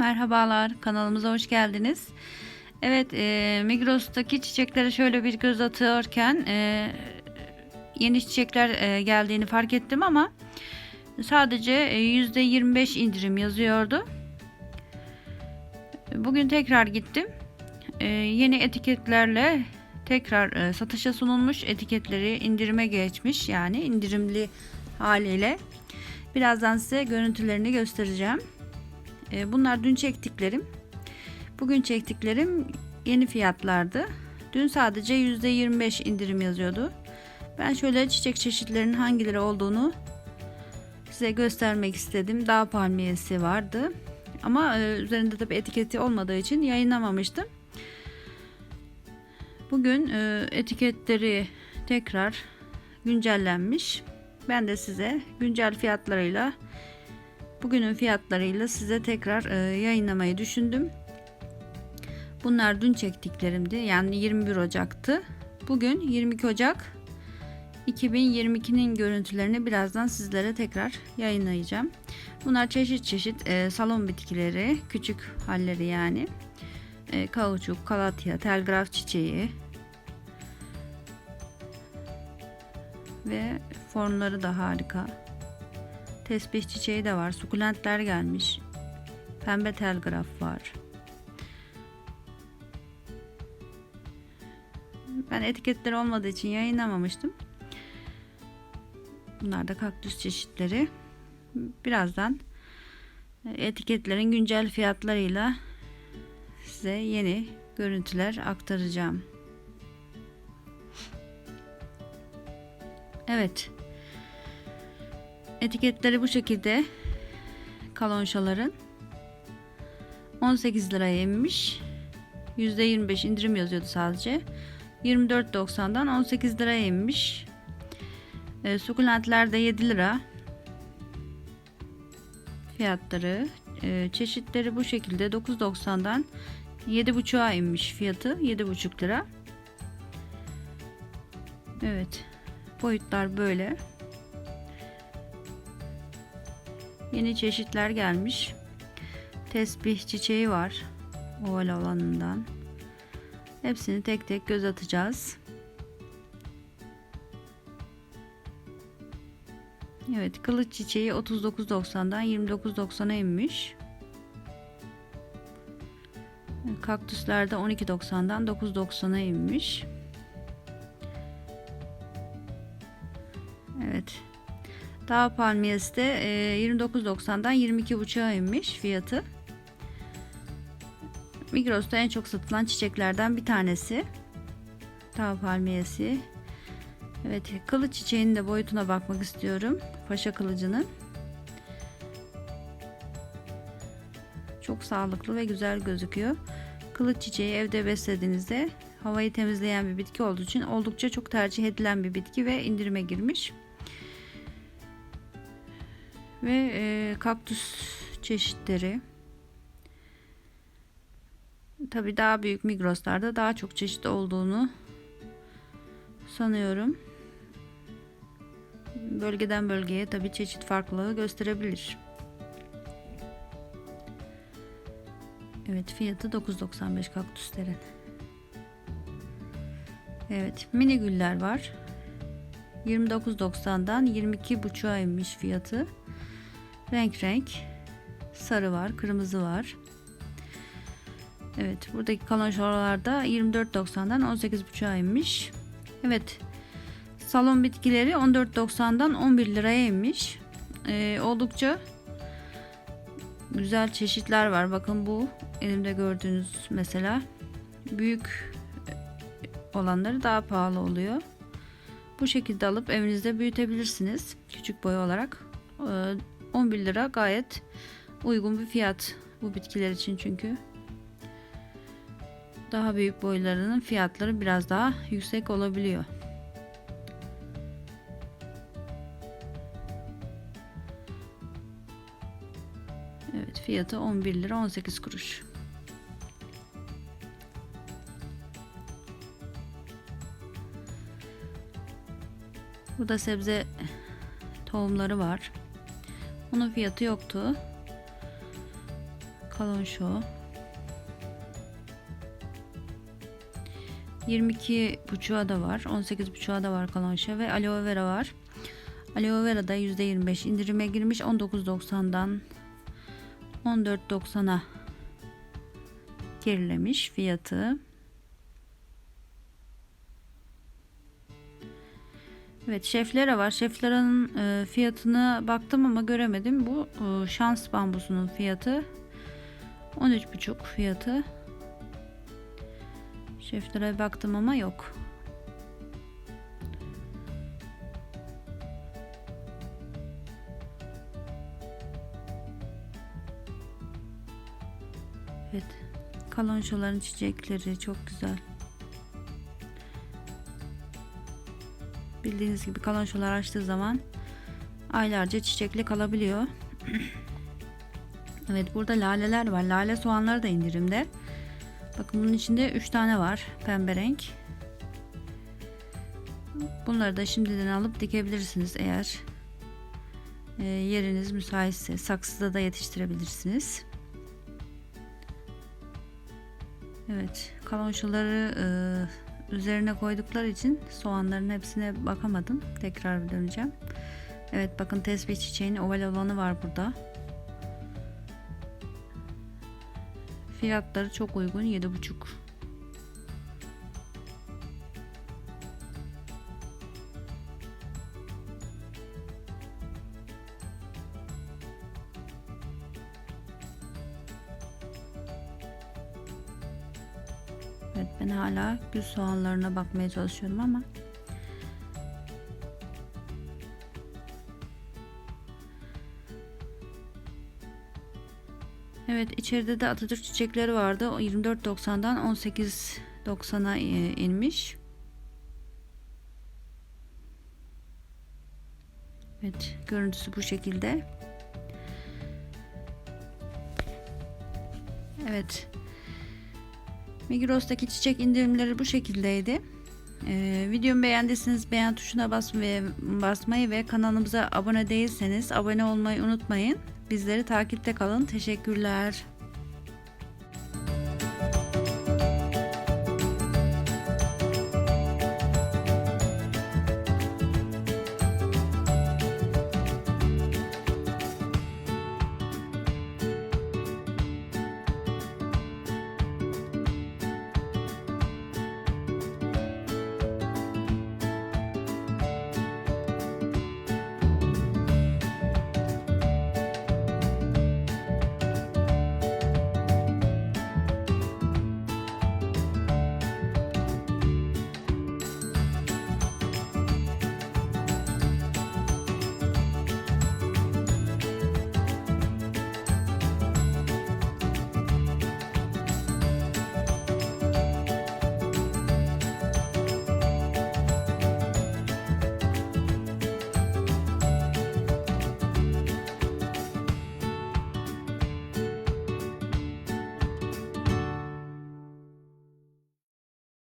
Merhabalar, kanalımıza hoş geldiniz. Evet, e, Migros'taki çiçeklere şöyle bir göz atıyorken e, yeni çiçekler e, geldiğini fark ettim ama sadece e, %25 indirim yazıyordu. Bugün tekrar gittim. E, yeni etiketlerle tekrar e, satışa sunulmuş etiketleri indirime geçmiş yani indirimli haliyle. Birazdan size görüntülerini göstereceğim. E, bunlar dün çektiklerim. Bugün çektiklerim yeni fiyatlardı. Dün sadece %25 indirim yazıyordu. Ben şöyle çiçek çeşitlerinin hangileri olduğunu size göstermek istedim. Dağ palmiyesi vardı. Ama e, üzerinde tabi etiketi olmadığı için yayınlamamıştım. Bugün e, etiketleri tekrar güncellenmiş. Ben de size güncel fiyatlarıyla bugünün fiyatlarıyla size tekrar e, yayınlamayı düşündüm. Bunlar dün çektiklerimdi. Yani 21 Ocak'tı. Bugün 22 Ocak 2022'nin görüntülerini birazdan sizlere tekrar yayınlayacağım. Bunlar çeşit çeşit e, salon bitkileri, küçük halleri yani. E, kauçuk, kalatya, telgraf çiçeği ve formları da harika. Tesbih çiçeği de var. Sukulentler gelmiş. Pembe telgraf var. Ben etiketleri olmadığı için yayınlamamıştım. Bunlar da kaktüs çeşitleri. Birazdan etiketlerin güncel fiyatlarıyla size yeni görüntüler aktaracağım. Evet. Etiketleri bu şekilde kalonşaların 18 liraya inmiş. %25 indirim yazıyordu sadece. 24.90'dan 18 liraya inmiş. E, sukulentler de 7 lira. Fiyatları e, çeşitleri bu şekilde 9.90'dan 7.5'a inmiş fiyatı 7.5 lira. Evet. Boyutlar böyle. Yeni çeşitler gelmiş. Tesbih çiçeği var. Oval olanından. Hepsini tek tek göz atacağız. Evet, kılıç çiçeği 39.90'dan 29.90'a inmiş. Kaktüsler de 12.90'dan 9.90'a inmiş. Dağ palmiyesi de 29.90'dan 22.5'a inmiş fiyatı. Migros'ta en çok satılan çiçeklerden bir tanesi. Dağ palmiyesi. Evet, kılıç çiçeğinin de boyutuna bakmak istiyorum. Paşa kılıcının. Çok sağlıklı ve güzel gözüküyor. Kılıç çiçeği evde beslediğinizde havayı temizleyen bir bitki olduğu için oldukça çok tercih edilen bir bitki ve indirime girmiş. Ve e, kaktüs çeşitleri. Tabii daha büyük Migros'larda daha çok çeşit olduğunu sanıyorum. Bölgeden bölgeye tabii çeşit farklılığı gösterebilir. Evet fiyatı 9.95 kaktüslerin. Evet mini güller var. 29.90'dan 22.5'a inmiş fiyatı. Renk renk sarı var, kırmızı var. Evet buradaki kalan şoralarda 24.90'dan 18.5'a inmiş. Evet salon bitkileri 14.90'dan 11 liraya inmiş. Ee, oldukça güzel çeşitler var. Bakın bu elimde gördüğünüz mesela büyük olanları daha pahalı oluyor. Bu şekilde alıp evinizde büyütebilirsiniz. Küçük boy olarak. Ee, 11 lira gayet uygun bir fiyat bu bitkiler için çünkü. Daha büyük boylarının fiyatları biraz daha yüksek olabiliyor. Evet fiyatı 11 lira 18 kuruş. Burada sebze tohumları var. Onun fiyatı yoktu. Kalonşo. 22 buçuğa da var. 18 buçuğa da var kalonşo ve aloe vera var. Aloe vera da %25 indirime girmiş. 19.90'dan 14.90'a gerilemiş fiyatı. Evet şeflere var. Şeflerin e, fiyatını baktım ama göremedim. Bu e, şans bambusunun fiyatı 13,5 fiyatı. Şeflere baktım ama yok. Evet. Kalonşoların çiçekleri çok güzel. Bildiğiniz gibi kalonşolar açtığı zaman aylarca çiçekli kalabiliyor. evet burada laleler var. Lale soğanları da indirimde. Bakın bunun içinde 3 tane var pembe renk. Bunları da şimdiden alıp dikebilirsiniz eğer e, yeriniz müsaitse. Saksıda da yetiştirebilirsiniz. Evet, kalonşuları e, üzerine koydukları için soğanların hepsine bakamadım. Tekrar döneceğim. Evet bakın tesbih çiçeğinin oval olanı var burada. Fiyatları çok uygun 7,5. Evet ben hala gül soğanlarına bakmaya çalışıyorum ama Evet içeride de Atatürk çiçekleri vardı. O 24.90'dan 18.90'a e, inmiş. Evet görüntüsü bu şekilde. Evet. Migros'taki çiçek indirimleri bu şekildeydi. Ee, videomu beğendiyseniz beğen tuşuna basmayı, basmayı ve kanalımıza abone değilseniz abone olmayı unutmayın. Bizleri takipte kalın. Teşekkürler.